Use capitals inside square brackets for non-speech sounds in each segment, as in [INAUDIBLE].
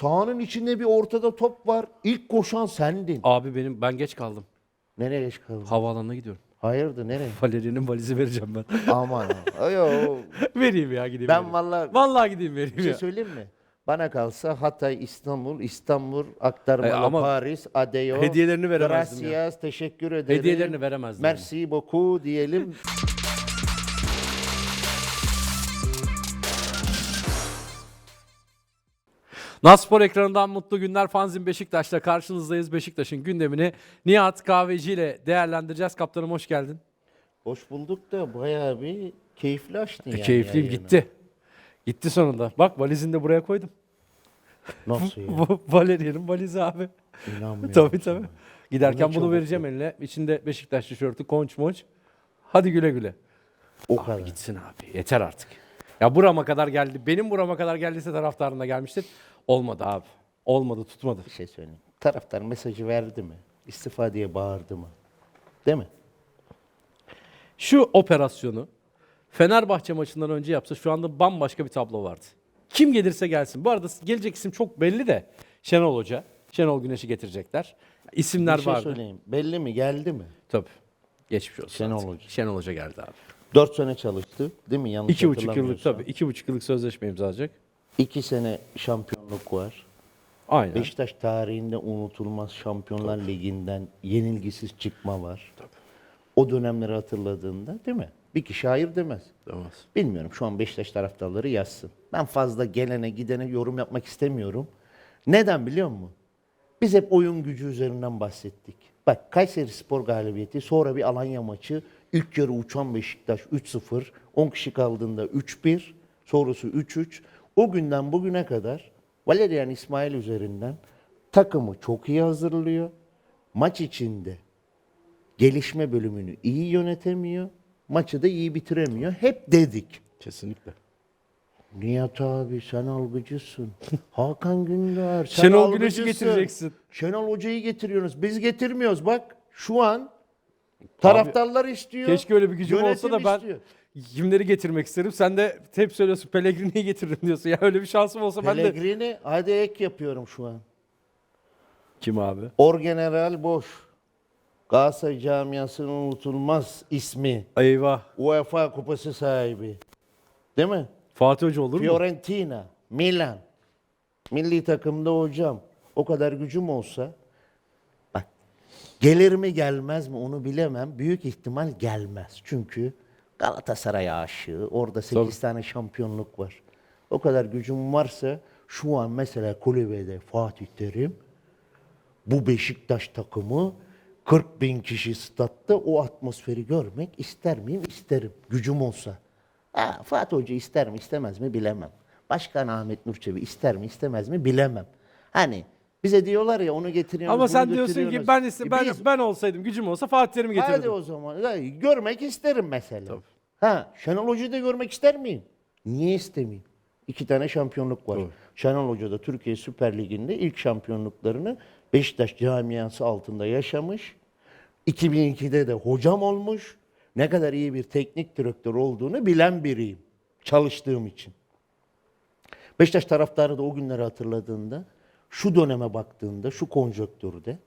Sahanın içinde bir ortada top var. İlk koşan sendin. Abi benim ben geç kaldım. Nereye geç kaldın? Havaalanına gidiyorum. Hayırdır nereye? [LAUGHS] Valeri'nin valizi vereceğim ben. Aman. ha. Yo, [LAUGHS] vereyim ya gideyim. ben vereyim. vallahi Vallahi gideyim vereyim bir şey ya. söyleyeyim mi? Bana kalsa Hatay, İstanbul, İstanbul, aktarmalı E, ama Paris, Adeo. hediyelerini veremezdim ya. Gracias, teşekkür ederim. Hediyelerini veremezdim. Merci beaucoup diyelim. Naspor ekranından mutlu günler. Fanzin Beşiktaş'ta karşınızdayız. Beşiktaş'ın gündemini Nihat Kahveci ile değerlendireceğiz. Kaptanım hoş geldin. Hoş bulduk da bayağı bir keyifli açtın yani. E, Keyifliyim yayını. gitti. Gitti sonunda. Bak valizini de buraya koydum. Nasıl ya? Bu Valeri'nin valizi abi. İnanmıyorum. [LAUGHS] tabii tabii. Giderken Ona bunu vereceğim eline. İçinde Beşiktaş tişörtü, konç monç. Hadi güle güle. O kadar. Gitsin abi. Yeter artık. Ya burama kadar geldi. Benim burama kadar geldiyse taraftarına gelmiştir. Olmadı abi. Olmadı, tutmadı. Bir şey söyleyeyim. Taraftar mesajı verdi mi? İstifa diye bağırdı mı? Değil mi? Şu operasyonu Fenerbahçe maçından önce yapsa şu anda bambaşka bir tablo vardı. Kim gelirse gelsin. Bu arada gelecek isim çok belli de Şenol Hoca. Şenol Güneş'i getirecekler. İsimler bir şey vardı. söyleyeyim. Belli mi? Geldi mi? Tabii. Geçmiş olsun. Şenol artık. Hoca. Şenol Hoca geldi abi. Dört sene çalıştı. Değil mi? Yanlış İki buçuk yıllık hatırlamıyorsam. tabii. iki buçuk yıllık sözleşme imzalayacak. İki sene şampiyonluk var. Aynen. Beşiktaş tarihinde unutulmaz Şampiyonlar Ligi'nden yenilgisiz çıkma var. O dönemleri hatırladığında değil mi? Bir kişi hayır demez. Demez. Bilmiyorum şu an Beşiktaş taraftarları yazsın. Ben fazla gelene gidene yorum yapmak istemiyorum. Neden biliyor musun? Biz hep oyun gücü üzerinden bahsettik. Bak Kayseri Spor galibiyeti, sonra bir Alanya maçı, ilk yarı uçan Beşiktaş 3-0, 10 kişi kaldığında 3-1, sonrası 3-3. O günden bugüne kadar Valerian İsmail üzerinden takımı çok iyi hazırlıyor. Maç içinde gelişme bölümünü iyi yönetemiyor. Maçı da iyi bitiremiyor. Hep dedik. Kesinlikle. Nihat abi sen algıcısın. [LAUGHS] Hakan Gündar sen Şenol Güneş'i algıcısın. getireceksin. Şenol Hoca'yı getiriyorsunuz. Biz getirmiyoruz bak. Şu an taraftarlar istiyor. Keşke öyle bir gücüm olsa da ben istiyor. Kimleri getirmek isterim. Sen de hep söylüyorsun Pellegrini'yi getiririm diyorsun. Ya öyle bir şansım olsa ben de... Pellegrini hadi ek yapıyorum şu an. Kim abi? Orgeneral Boş. Galatasaray camiasının unutulmaz ismi. Eyvah. UEFA kupası sahibi. Değil mi? Fatih Hoca olur mu? Fiorentina, Milan. Milli takımda hocam. O kadar gücüm olsa bak gelir mi gelmez mi onu bilemem. Büyük ihtimal gelmez. Çünkü Galatasaray aşığı. Orada 8 Tabii. tane şampiyonluk var. O kadar gücüm varsa şu an mesela kulübede Fatih Terim bu Beşiktaş takımı 40 bin kişi statta o atmosferi görmek ister miyim? İsterim. Gücüm olsa. Ha, Fatih Hoca ister mi istemez mi bilemem. Başkan Ahmet Nur Çebi ister mi istemez mi bilemem. Hani bize diyorlar ya onu getiriyoruz Ama bunu sen diyorsun ki götürüyoruz. ben iste, E ben biz- ben olsaydım gücüm olsa Fatih Terim'i Hadi getirirdim. o zaman. Ya, görmek isterim mesela. Ha, Şenol Hoca'yı da görmek ister miyim? Niye istemeyeyim? İki tane şampiyonluk var. Şenol Hoca da Türkiye Süper Ligi'nde ilk şampiyonluklarını Beşiktaş camiası altında yaşamış. 2002'de de hocam olmuş. Ne kadar iyi bir teknik direktör olduğunu bilen biriyim. Çalıştığım için. Beşiktaş taraftarı da o günleri hatırladığında, şu döneme baktığında, şu konjonktürde,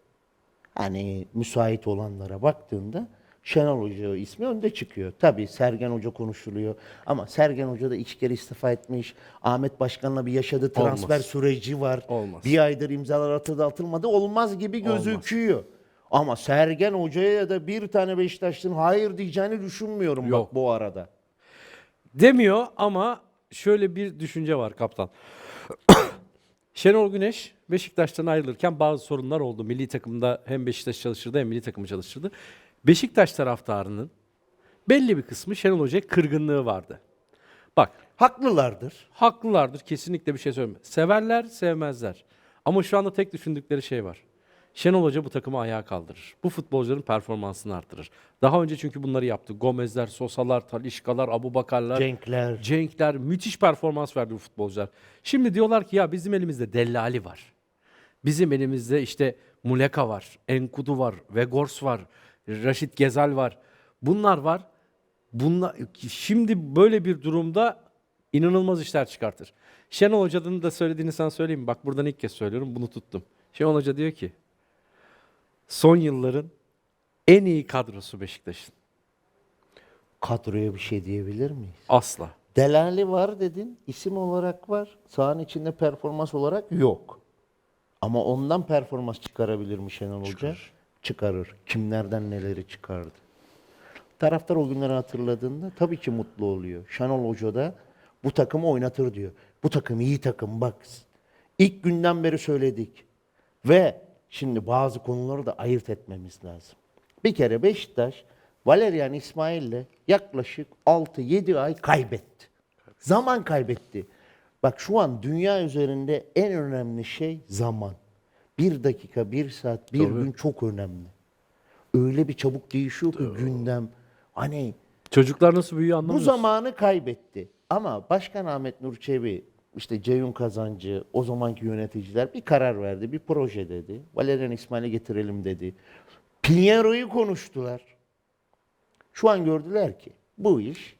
hani müsait olanlara baktığında Şenol Hoca ismi önde çıkıyor. Tabii Sergen Hoca konuşuluyor ama Sergen Hoca da iki kere istifa etmiş. Ahmet Başkan'la bir yaşadığı transfer Olmaz. süreci var. Olmaz. Bir aydır imzalar atıldı atılmadı olmaz gibi gözüküyor. Ama Sergen Hoca'ya ya da bir tane Beşiktaşlı'nın hayır diyeceğini düşünmüyorum Yok. bak bu arada. Demiyor ama şöyle bir düşünce var kaptan. Şenol Güneş Beşiktaş'tan ayrılırken bazı sorunlar oldu. Milli takımda hem Beşiktaş çalıştırdı hem milli takımı çalıştırdı. Beşiktaş taraftarının belli bir kısmı Şenol Hoca'ya kırgınlığı vardı. Bak Haklılardır. haklılardır kesinlikle bir şey söyleme. Severler sevmezler. Ama şu anda tek düşündükleri şey var. Şenol Hoca bu takımı ayağa kaldırır. Bu futbolcuların performansını arttırır. Daha önce çünkü bunları yaptı. Gomezler, Sosalar, Talişkalar, Abubakarlar, Cenkler. Cenkler müthiş performans verdi bu futbolcular. Şimdi diyorlar ki ya bizim elimizde Dellali var. Bizim elimizde işte Muleka var, Enkudu var, Vegors var, Raşit Gezal var. Bunlar var. Bunlar şimdi böyle bir durumda inanılmaz işler çıkartır. Şenol Hoca'nın da söylediğini sana söyleyeyim? Bak buradan ilk kez söylüyorum bunu tuttum. Şenol Hoca diyor ki son yılların en iyi kadrosu Beşiktaş'ın. Kadroya bir şey diyebilir miyiz? Asla. Delali var dedin, isim olarak var. Sahanın içinde performans olarak yok. Ama ondan performans çıkarabilir mi Şenol Hoca? Çıkarır. Kimlerden neleri çıkardı? Taraftar o günleri hatırladığında tabii ki mutlu oluyor. Şenol Hoca da bu takımı oynatır diyor. Bu takım iyi takım bak. İlk günden beri söyledik. Ve şimdi bazı konuları da ayırt etmemiz lazım. Bir kere Beşiktaş Valerian İsmail'le yaklaşık 6-7 ay kaybetti. Zaman kaybetti. Bak şu an dünya üzerinde en önemli şey zaman. Bir dakika, bir saat, bir gün çok önemli. Öyle bir çabuk değişiyor ki gündem. Hani Çocuklar nasıl büyüyor bu anlamıyorsun. zamanı kaybetti. Ama Başkan Ahmet Nur Çebi, işte Ceyhun Kazancı, o zamanki yöneticiler bir karar verdi, bir proje dedi. Valerian İsmail'i getirelim dedi. Pinheiro'yu konuştular. Şu an gördüler ki bu iş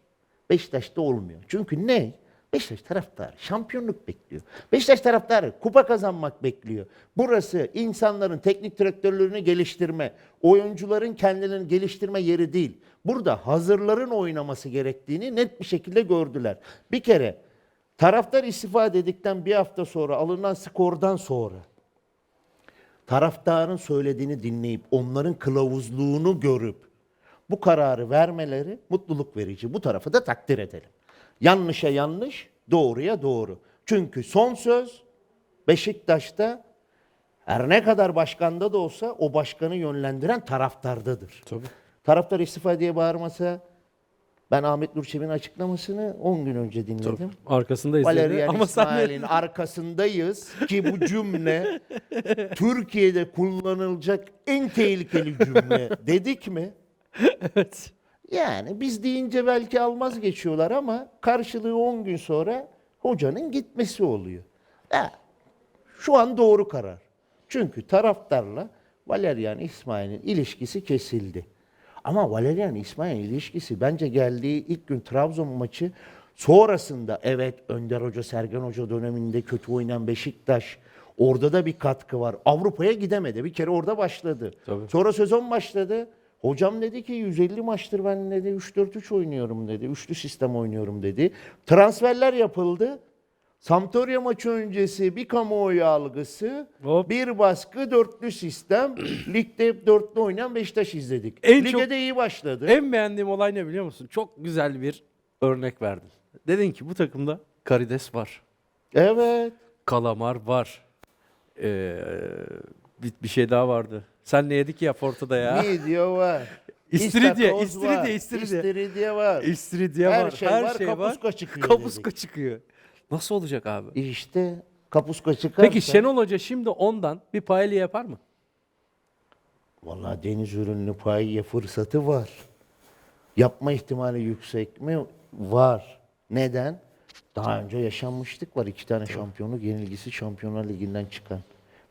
Beşiktaş'ta olmuyor. Çünkü ne? Beşiktaş taraftarı şampiyonluk bekliyor. Beşiktaş taraftarı kupa kazanmak bekliyor. Burası insanların teknik direktörlüğünü geliştirme, oyuncuların kendilerini geliştirme yeri değil. Burada hazırların oynaması gerektiğini net bir şekilde gördüler. Bir kere taraftar istifa dedikten bir hafta sonra alınan skordan sonra taraftarın söylediğini dinleyip onların kılavuzluğunu görüp bu kararı vermeleri mutluluk verici. Bu tarafı da takdir edelim. Yanlışa yanlış, doğruya doğru. Çünkü son söz Beşiktaş'ta her ne kadar başkanda da olsa o başkanı yönlendiren taraftardadır. Tabii. Taraftar istifa diye bağırmasa ben Ahmet Nurçevi'nin açıklamasını 10 gün önce dinledim. Arkasındayız. dedi. Valerian Ama sen İsmail'in arkasındayız ki bu cümle [LAUGHS] Türkiye'de kullanılacak en tehlikeli cümle dedik mi? evet. Yani biz deyince belki almaz geçiyorlar ama karşılığı 10 gün sonra hocanın gitmesi oluyor. Ha, şu an doğru karar. Çünkü taraftarla Valerian İsmail'in ilişkisi kesildi. Ama Valerian İsmail ilişkisi bence geldiği ilk gün Trabzon maçı sonrasında evet Önder Hoca, Sergen Hoca döneminde kötü oynayan Beşiktaş orada da bir katkı var. Avrupa'ya gidemedi. Bir kere orada başladı. Tabii. Sonra sezon başladı. Hocam dedi ki 150 maçtır ben dedi 3-4-3 oynuyorum dedi. Üçlü sistem oynuyorum dedi. Transferler yapıldı. Sampdoria maçı öncesi bir kamuoyu algısı, Hop. bir baskı, dörtlü sistem. [CLEARS THROAT] Ligde hep dörtlü oynayan Beşiktaş izledik. En Lige çok- de iyi başladı. En beğendiğim olay ne biliyor musun? Çok güzel bir örnek verdin. Dedin ki bu takımda karides var. Evet. Kalamar var. Ee, bir, bir şey daha vardı. Sen ne yedik ya Forta'da ya? Midye var. [LAUGHS] İstiridye, İstakoz istiridye, var, istiridye. İstiridye var. İstiridye Her var, şey her var, şey kapuska var. çıkıyor Kapuska çıkıyor. Nasıl olacak abi? İşte kapuska çıkarsa. Peki Şenol Hoca şimdi ondan bir paella yapar mı? Vallahi deniz ürünlü paella fırsatı var. Yapma ihtimali yüksek mi? Var. Neden? Daha önce yaşanmışlık var. İki tane şampiyonluk yenilgisi Şampiyonlar Ligi'nden çıkan.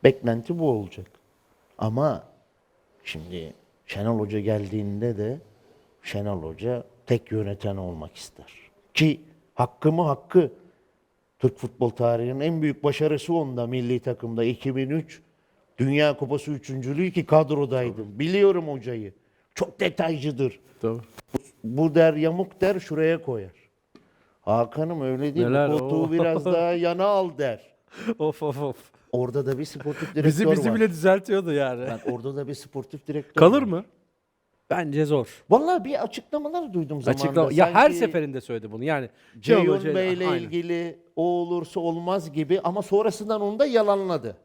Beklenti bu olacak. Ama şimdi Şenol Hoca geldiğinde de Şenol Hoca tek yöneten olmak ister. Ki hakkı mı hakkı. Türk futbol tarihinin en büyük başarısı onda milli takımda 2003 Dünya Kupası üçüncülüğü ki kadrodaydım. Biliyorum hocayı. Çok detaycıdır. Tabii. Bu der yamuk der şuraya koyar. Hakan'ım öyle değil. Neler? Bu koltuğu Oo. biraz [LAUGHS] daha yana al der. of of of. Orada da bir sportif direktör Bizi bizi var. bile düzeltiyordu yani. Yani orada da bir sportif direktör Kalır var. mı? Bence zor. Vallahi bir açıklamalar duydum zamanında. Açıklama. Ya her seferinde söyledi bunu. Yani Şenol Ceyhun Hoca- Bey'le Aynen. ilgili o olursa olmaz gibi ama sonrasından onu da yalanladı.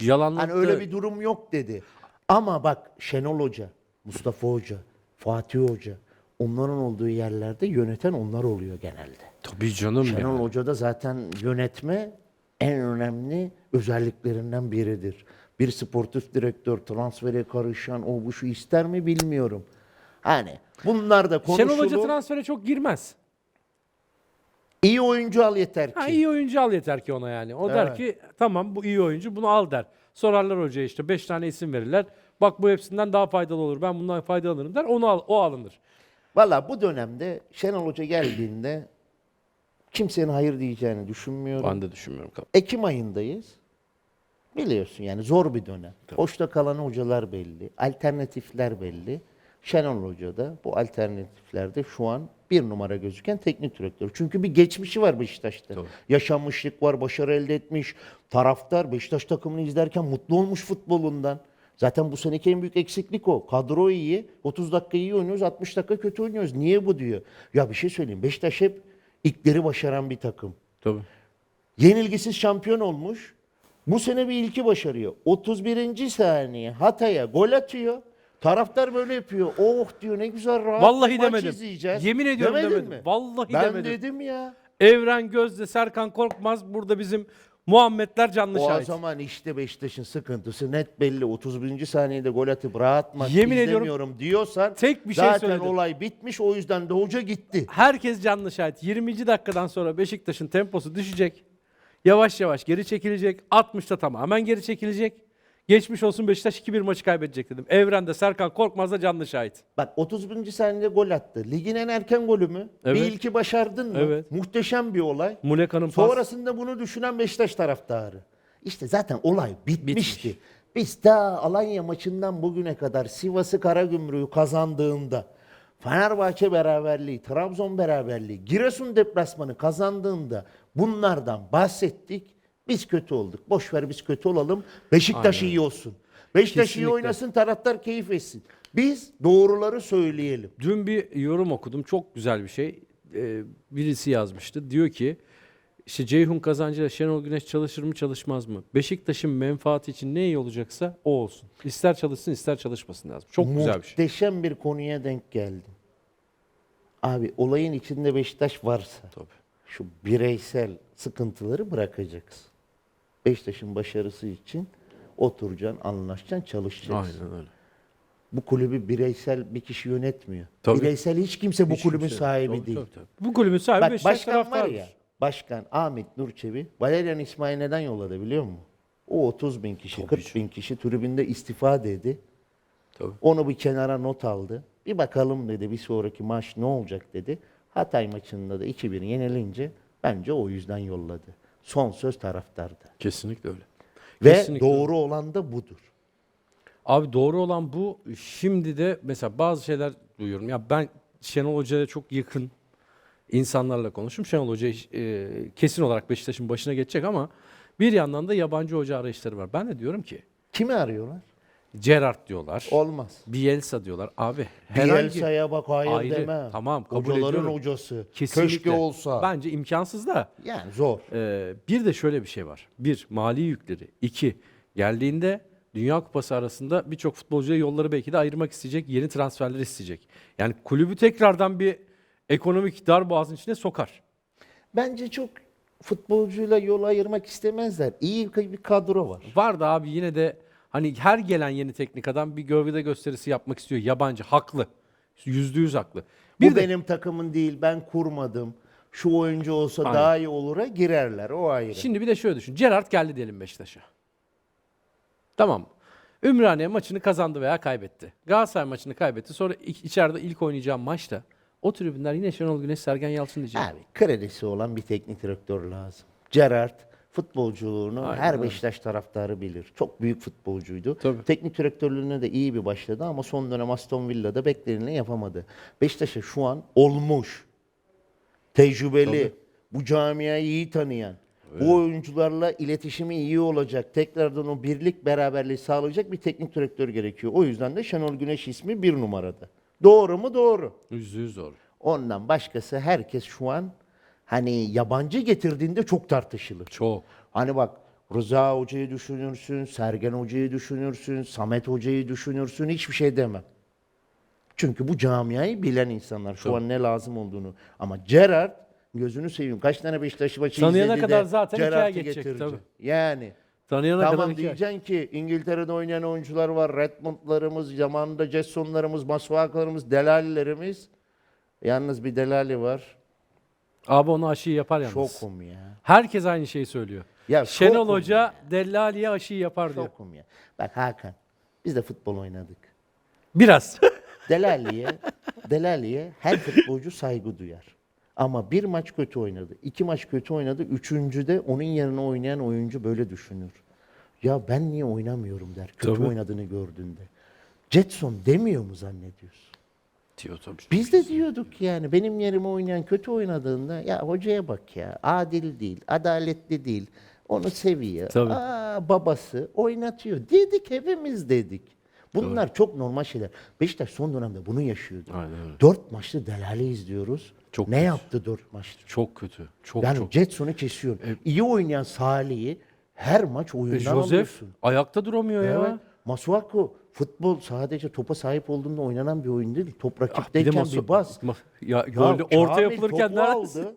yalanladı. Hani öyle bir durum yok dedi. Ama bak Şenol Hoca, Mustafa Hoca, Fatih Hoca onların olduğu yerlerde yöneten onlar oluyor genelde. Tabii canım Şenol ya. Hoca da zaten yönetme en önemli özelliklerinden biridir. Bir sportif direktör transfere karışan o bu şu ister mi bilmiyorum. Hani bunlar da konuşulur. Şenol Hoca transfere çok girmez. İyi oyuncu al yeter ki. Ha, iyi oyuncu al yeter ki ona yani. O der Evet. ki tamam bu iyi oyuncu bunu al der. Sorarlar hocaya işte 5 tane isim verirler. Bak bu hepsinden daha faydalı olur. Ben bundan faydalanırım der. Onu al, o alınır. Valla bu dönemde Şenol Hoca geldiğinde Kimsenin hayır diyeceğini düşünmüyorum. Ben de düşünmüyorum. Ekim ayındayız. Biliyorsun yani zor bir dönem. Boşta kalan hocalar belli. Alternatifler belli. Şenol Hoca da bu alternatiflerde şu an bir numara gözüken teknik direktör. Çünkü bir geçmişi var Beşiktaş'ta. Yaşanmışlık var, başarı elde etmiş. Taraftar Beşiktaş takımını izlerken mutlu olmuş futbolundan. Zaten bu seneki en büyük eksiklik o. Kadro iyi. 30 dakika iyi oynuyoruz, 60 dakika kötü oynuyoruz. Niye bu diyor. Ya bir şey söyleyeyim. Beşiktaş hep ilkleri başaran bir takım. Tabii. Yenilgisiz şampiyon olmuş. Bu sene bir ilki başarıyor. 31. saniye Hatay'a gol atıyor. Taraftar böyle yapıyor. Oh diyor ne güzel rahat Vallahi maç demedim. izleyeceğiz. Yemin ediyorum Demedin demedim. mi? Vallahi ben demedim. dedim ya. Evren Gözde, Serkan Korkmaz burada bizim Muhammedler canlı O şahit. zaman işte Beşiktaş'ın sıkıntısı net belli. 31. saniyede gol atıp rahat maç Yemin ediyorum, izlemiyorum diyorsan tek bir şey zaten söyledim. olay bitmiş. O yüzden de hoca gitti. Herkes canlı şahit. 20. dakikadan sonra Beşiktaş'ın temposu düşecek. Yavaş yavaş geri çekilecek. 60'ta tamamen geri çekilecek. Geçmiş olsun Beşiktaş 2-1 maçı kaybedecek dedim. Evren'de Serkan Korkmaz da canlı şahit. Bak 31. saniyede gol attı. Ligin en erken golü mü? Evet. Bir ilki başardın mı? Evet. Muhteşem bir olay. Muleka'nın pas. Sonrasında bunu düşünen Beşiktaş taraftarı. İşte zaten olay bitmişti. Bitmiş. Biz daha Alanya maçından bugüne kadar Sivas'ı Karagümrük'ü kazandığında Fenerbahçe beraberliği, Trabzon beraberliği, Giresun deplasmanı kazandığında bunlardan bahsettik. Biz kötü olduk. Boş ver biz kötü olalım. Beşiktaş iyi olsun. Beşiktaş iyi Kesinlikle. oynasın, taraftar keyif etsin. Biz doğruları söyleyelim. Dün bir yorum okudum. Çok güzel bir şey. Ee, birisi yazmıştı. Diyor ki işte Ceyhun Kazancı'yla Şenol Güneş çalışır mı çalışmaz mı? Beşiktaş'ın menfaati için ne iyi olacaksa o olsun. İster çalışsın ister çalışmasın lazım. Çok güzel bir şey. Muhteşem bir konuya denk geldim. Abi olayın içinde Beşiktaş varsa Tabii. şu bireysel sıkıntıları bırakacaksın. Beşiktaş'ın başarısı için oturacaksın, anlaşacaksın, çalışacaksın. Aynen öyle. Bu kulübü bireysel bir kişi yönetmiyor. Tabii. Bireysel hiç kimse bu Hiç kulübün kimse- sahibi Tabii, değil. tabii, tabii. Bu kulübün sahibi Bak Beşiktaş başkan var ya, başkan Ahmet Nurçevi, Valerian İsmail neden yolladı biliyor musun? O 30 bin kişi, Tabii 40 bin kişi tribünde istifa dedi. Tabii. Onu bir kenara not aldı. Bir bakalım dedi bir sonraki maç ne olacak dedi. Hatay maçında da 2-1 yenilince bence o yüzden yolladı. Son söz taraftarda. Kesinlikle öyle. Ve Kesinlikle doğru olan da budur. Abi doğru olan bu. Şimdi de mesela bazı şeyler duyuyorum. Ya ben Şenol Hoca'ya çok yakın insanlarla konuştum. Şenol Hoca e, kesin olarak Beşiktaş'ın başına geçecek ama bir yandan da yabancı hoca arayışları var. Ben de diyorum ki Kimi arıyorlar? Gerrard diyorlar. Olmaz. Bielsa diyorlar. Abi herhangi Bielsa'ya bak hayır Ayrı. deme. Tamam, kabul Hocaların ediyorum. hocası. kesinlikle Keşke olsa. Bence imkansız da. Yani zor. Ee, bir de şöyle bir şey var. Bir, mali yükleri. İki, geldiğinde Dünya Kupası arasında birçok futbolcuya yolları belki de ayırmak isteyecek, yeni transferler isteyecek. Yani kulübü tekrardan bir ekonomik darboğazın içine sokar. Bence çok futbolcuyla yol ayırmak istemezler. İyi bir kadro var. Var da abi yine de hani her gelen yeni teknik adam bir gövde gösterisi yapmak istiyor. Yabancı, haklı. Yüzde yüz haklı. Bir Bu de benim takımım değil, ben kurmadım. Şu oyuncu olsa Aynen. daha iyi olur'a girerler. O ayrı. Şimdi bir de şöyle düşün. Gerrard geldi diyelim Beşiktaş'a. Tamam? Ümraniye maçını kazandı veya kaybetti. Galatasaray maçını kaybetti. Sonra iç- içeride ilk oynayacağı maçta o tribünler yine Şenol Güneş, Sergen Yalçın diyecek. Abi kredisi olan bir teknik direktör lazım. Gerrard futbolculuğunu Aynen her öyle. Beşiktaş taraftarı bilir. Çok büyük futbolcuydu. Tabii. Teknik direktörlüğüne de iyi bir başladı ama son dönem Aston Villa'da bekleneni yapamadı. Beşiktaş'a şu an olmuş, tecrübeli, bu camiayı iyi tanıyan, bu oyuncularla iletişimi iyi olacak, tekrardan o birlik beraberliği sağlayacak bir teknik direktör gerekiyor. O yüzden de Şenol Güneş ismi bir numarada. Doğru mu? Doğru. Yüzde yüz doğru. Ondan başkası herkes şu an hani yabancı getirdiğinde çok tartışılır. Çok. Hani bak Rıza Hoca'yı düşünürsün, Sergen Hoca'yı düşünürsün, Samet Hoca'yı düşünürsün hiçbir şey demem. Çünkü bu camiayı bilen insanlar şu an ne lazım olduğunu. Ama Gerard gözünü seveyim kaç tane Beşiktaş maçı Tanıyana izledi kadar de zaten hikaye Gerrard'ı geçecek, getirdi. tabii. Yani Tanıyana kadar Tamam hikaye. diyeceksin ki İngiltere'de oynayan oyuncular var. Redmond'larımız, zamanında Jetson'larımız, Masuaku'larımız, Delali'lerimiz. Yalnız bir Delali var. Abi onu aşıyı yapar yalnız. Şokum ya. Herkes aynı şeyi söylüyor. Ya Şenol şokum Hoca Dellali'ye aşıyı yapar diyor. Şokum ya. Bak Hakan, biz de futbol oynadık. Biraz. [LAUGHS] Delali'ye, Delali'ye her futbolcu saygı duyar. Ama bir maç kötü oynadı, iki maç kötü oynadı, üçüncüde onun yerine oynayan oyuncu böyle düşünür. Ya ben niye oynamıyorum der, kötü Tabii. oynadığını gördüğünde. Jetson demiyor mu zannediyorsun? Diyor tabii. Biz de diyorduk yani benim yerime oynayan kötü oynadığında ya hocaya bak ya adil değil, adaletli değil. Onu seviyor. Tabii. Aa, babası oynatıyor. Dedik hepimiz dedik. Bunlar çok normal şeyler. Beşiktaş son dönemde bunu yaşıyordu. Aynen öyle. Dört maçlı Delali izliyoruz. Çok ne kötü. yaptı dört maçta? Çok kötü. Çok Yani çok. Jetson'u kesiyor. İyi oynayan Salih'i her maç oyundan Joseph alıyorsun. ayakta duramıyor Evet. Ya. Masuaku futbol sadece topa sahip olduğunda oynanan bir oyun değil. Top bir rakipteyken bir, Masu- bas. Ma- ya, Ya golde orta Kamil yapılırken topu neredesin? aldı.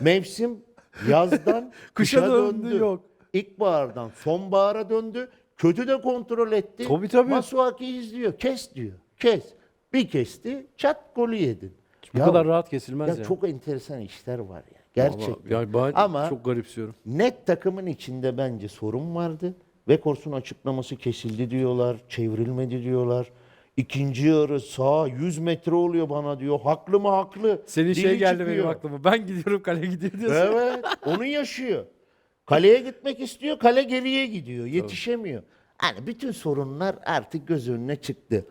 Mevsim yazdan [LAUGHS] Kışa kışa, döndü, döndü. yok. İlkbahardan sonbahara döndü. Kötü de kontrol etti. Tabii, tabii. Masuaki izliyor. Kes diyor. Kes. Bir kesti. Çat golü yedin. Bu Ya- kadar rahat kesilmez ya. ya çok enteresan işler var ya. Gerçekten. Yani ben Ama çok garipsiyorum. net takımın içinde bence sorun vardı. Vekors'un açıklaması kesildi diyorlar, çevrilmedi diyorlar. İkinci yarı sağ 100 metre oluyor bana diyor. Haklı mı haklı? Senin şey geldi benim çıkıyor. aklıma. Ben gidiyorum kale gidiyor diyorsun. Evet, onu yaşıyor. Kaleye gitmek istiyor, kale geriye gidiyor, yetişemiyor. Hani bütün sorunlar artık göz önüne çıktı.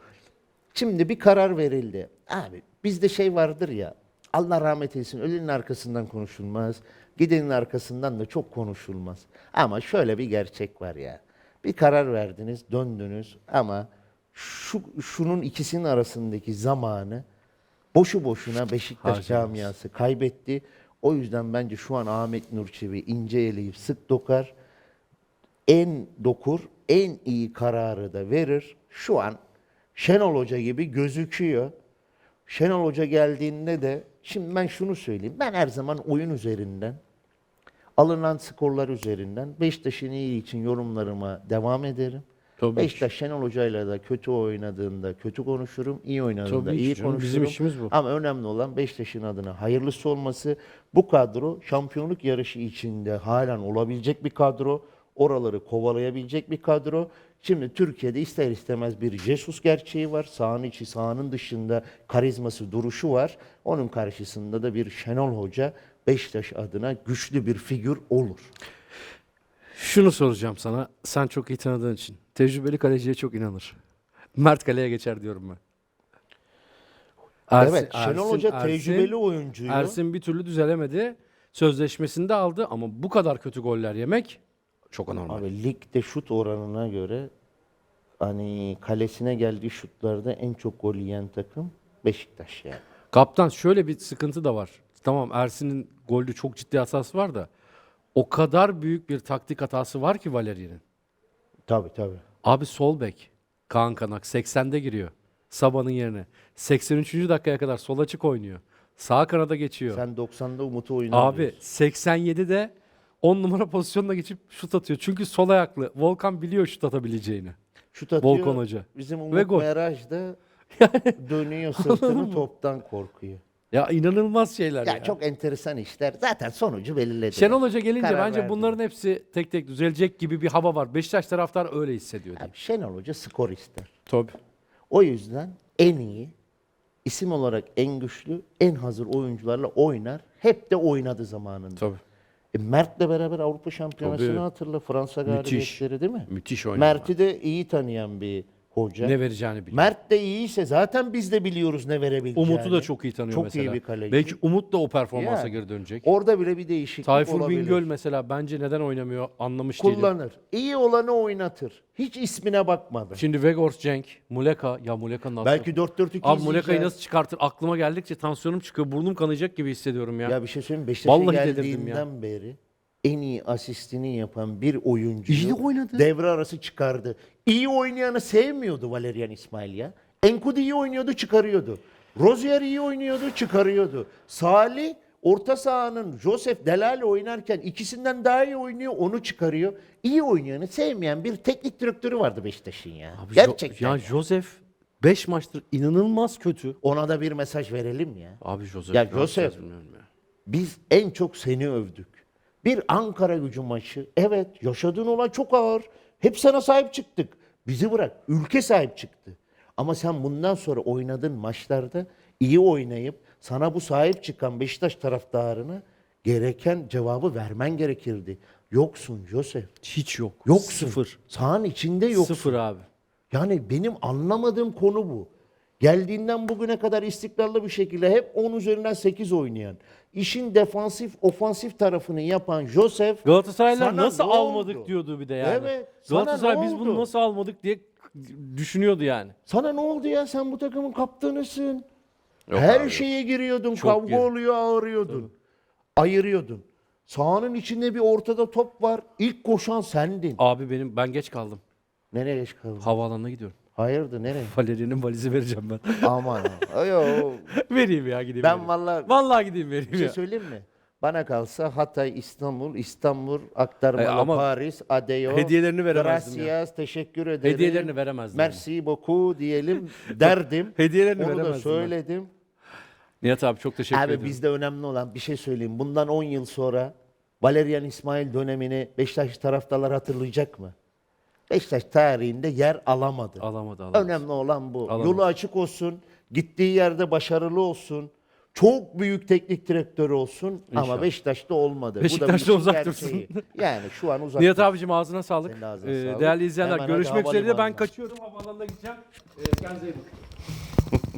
Şimdi bir karar verildi. Abi bizde şey vardır ya, Allah rahmet eylesin, ölenin arkasından konuşulmaz, gidenin arkasından da çok konuşulmaz. Ama şöyle bir gerçek var ya, bir karar verdiniz, döndünüz ama şu şunun ikisinin arasındaki zamanı boşu boşuna Beşiktaş Harcadınız. camiası kaybetti. O yüzden bence şu an Ahmet Nur Çebi ince eleyip sık dokar. En dokur, en iyi kararı da verir. Şu an Şenol Hoca gibi gözüküyor. Şenol Hoca geldiğinde de şimdi ben şunu söyleyeyim. Ben her zaman oyun üzerinden alınan skorlar üzerinden Beşiktaş'ın iyi için yorumlarıma devam ederim. Tabii. Beşiktaş Şenol Hoca'yla da kötü oynadığında kötü konuşurum, iyi oynadığında Tabii iyi konuşurum. bizim işimiz bu. Ama önemli olan Beşiktaş'ın adına hayırlısı olması. Bu kadro şampiyonluk yarışı içinde halen olabilecek bir kadro. Oraları kovalayabilecek bir kadro. Şimdi Türkiye'de ister istemez bir Jesus gerçeği var. Sahanın içi, sahanın dışında karizması, duruşu var. Onun karşısında da bir Şenol Hoca Beşiktaş adına güçlü bir figür olur. Şunu soracağım sana. Sen çok iyi tanıdığın için. Tecrübeli kaleciye çok inanır. Mert kaleye geçer diyorum ben. Ersin- evet, Şenol Hoca Ersin- tecrübeli oyuncuyu. Ersin bir türlü düzelemedi. Sözleşmesini de aldı ama bu kadar kötü goller yemek çok anormal. Abi ligde şut oranına göre hani kalesine geldiği şutlarda en çok gol yiyen takım Beşiktaş yani. Kaptan şöyle bir sıkıntı da var. Tamam Ersin'in golde çok ciddi hatası var da o kadar büyük bir taktik hatası var ki Valeri'nin. Tabii tabii. Abi sol bek Kaan Kanak 80'de giriyor. Sabah'ın yerine. 83. dakikaya kadar sol açık oynuyor. Sağ kanada geçiyor. Sen 90'da Umut'u oyuna Abi alıyorsun. 87'de 10 numara pozisyonuna geçip şut atıyor. Çünkü sol ayaklı. Volkan biliyor şut atabileceğini. Şut atıyor. Volkan Hoca. Bizim Ve Umut gol. Meraş da [LAUGHS] dönüyor sırtını toptan korkuyor. Ya inanılmaz şeyler ya. Ya çok enteresan işler. Zaten sonucu belirledi. Şenol Hoca gelince Karar bence verdi. bunların hepsi tek tek düzelecek gibi bir hava var. Beşiktaş taraftar öyle hissediyor. Abi Şenol Hoca skor ister. Tabii. O yüzden en iyi, isim olarak en güçlü, en hazır oyuncularla oynar. Hep de oynadı zamanında. Tabii. E, Mert'le beraber Avrupa Şampiyonası'nı Tabii. hatırla. Fransa Müthiş. galibiyetleri değil mi? Müthiş oynadı. Mert'i de iyi tanıyan bir hoca. Ne vereceğini biliyor. Mert de iyiyse zaten biz de biliyoruz ne verebileceğini. Umut'u da çok iyi tanıyor Çok mesela. iyi bir kaleci. Belki Umut da o performansa Yani. geri dönecek. Orada bile bir değişiklik Tayfur olabilir. Bingöl mesela bence neden oynamıyor anlamış değilim. kullanır. İyi olanı oynatır. Hiç ismine bakmadı. Şimdi Vegors Cenk, Muleka. Ya Muleka nasıl? Belki 4-4-2 Abi Muleka'yı nasıl çıkartır? Aklıma geldikçe tansiyonum çıkıyor. Burnum kanayacak gibi hissediyorum ya. Ya bir şey söyleyeyim? Beşiktaş'a geldiğinden beri en iyi asistini yapan bir oyuncu. İyi oynadı. Devre arası çıkardı. İyi oynayanı sevmiyordu Valerian İsmail ya. Enkudu iyi oynuyordu çıkarıyordu. Rozier iyi oynuyordu çıkarıyordu. Salih orta sahanın Joseph Delali oynarken ikisinden daha iyi oynuyor onu çıkarıyor. İyi oynayanı sevmeyen bir teknik direktörü vardı Beşiktaş'ın ya. Abi Jo- Gerçekten. Ya ya. Joseph 5 maçtır inanılmaz kötü. Ona da bir mesaj verelim ya. Abi Joseph. Ya ne yapacağız Joseph, bilmiyorum ya. Biz en çok seni övdük. Bir Ankara gücü maçı. Evet yaşadığın olay çok ağır. Hep sana sahip çıktık. Bizi bırak. Ülke sahip çıktı. Ama sen bundan sonra oynadığın maçlarda iyi oynayıp sana bu sahip çıkan Beşiktaş taraftarına gereken cevabı vermen gerekirdi. Yoksun Josef. Hiç yok. Yoksun. Sıfır. Sahanın içinde yoksun. Sıfır abi. Yani benim anlamadığım konu bu. Geldiğinden bugüne kadar istikrarlı bir şekilde hep 10 üzerinden 8 oynayan, işin defansif, ofansif tarafını yapan Josef Galatasaraylar sana nasıl ne almadık oldu? diyordu bir de yani. Evet, Galatasaray biz bunu nasıl almadık diye düşünüyordu yani. Sana ne oldu ya sen bu takımın kaptanısın. Yok Her abi, şeye giriyordun, Çok kavga gir- oluyor, ağrıyordun. Ayırıyordun. Sahanın içinde bir ortada top var. İlk koşan sendin. Abi benim ben geç kaldım. Nereye geç kaldın? Havaalanına gidiyorum. Hayırdır nereye? Valeri'nin valizi vereceğim ben. Aman. [LAUGHS] Yo, vereyim ya gideyim. ben vereyim. vallahi Vallahi gideyim vereyim bir şey ya. söyleyeyim mi? Bana kalsa Hatay, İstanbul, İstanbul, aktarmalı E, ama Paris, Adeo. Hediyelerini veremezdim ya. Gracias, teşekkür ederim. Hediyelerini veremezdim Merci beaucoup diyelim [LAUGHS] derdim. [LAUGHS] Hediyelerini Onu da veremezdim ben. söyledim. Nihat abi çok teşekkür Abi ederim. bizde önemli olan bir şey söyleyeyim. Bundan 10 yıl sonra Valerian İsmail dönemini Beşiktaş taraftarlar hatırlayacak mı? Beşiktaş tarihinde yer alamadı. Alamadı alamadı. Önemli olan bu. Alamadı. Yolu açık olsun, gittiği yerde başarılı olsun. Çok büyük teknik direktörü olsun ama İnşallah. Beşiktaş'ta olmadı. Bu da Beşiktaş'ta bir işin uzak gerçeği. Yani şu an uzak. Nihat abicim ağzına sağlık. Senin ağzına Ee, sağlık. Değerli izleyenler Hemen görüşmek üzere. Ben kaçıyorum. Havaalanına gideceğim. Ee, kendinize iyi bakın.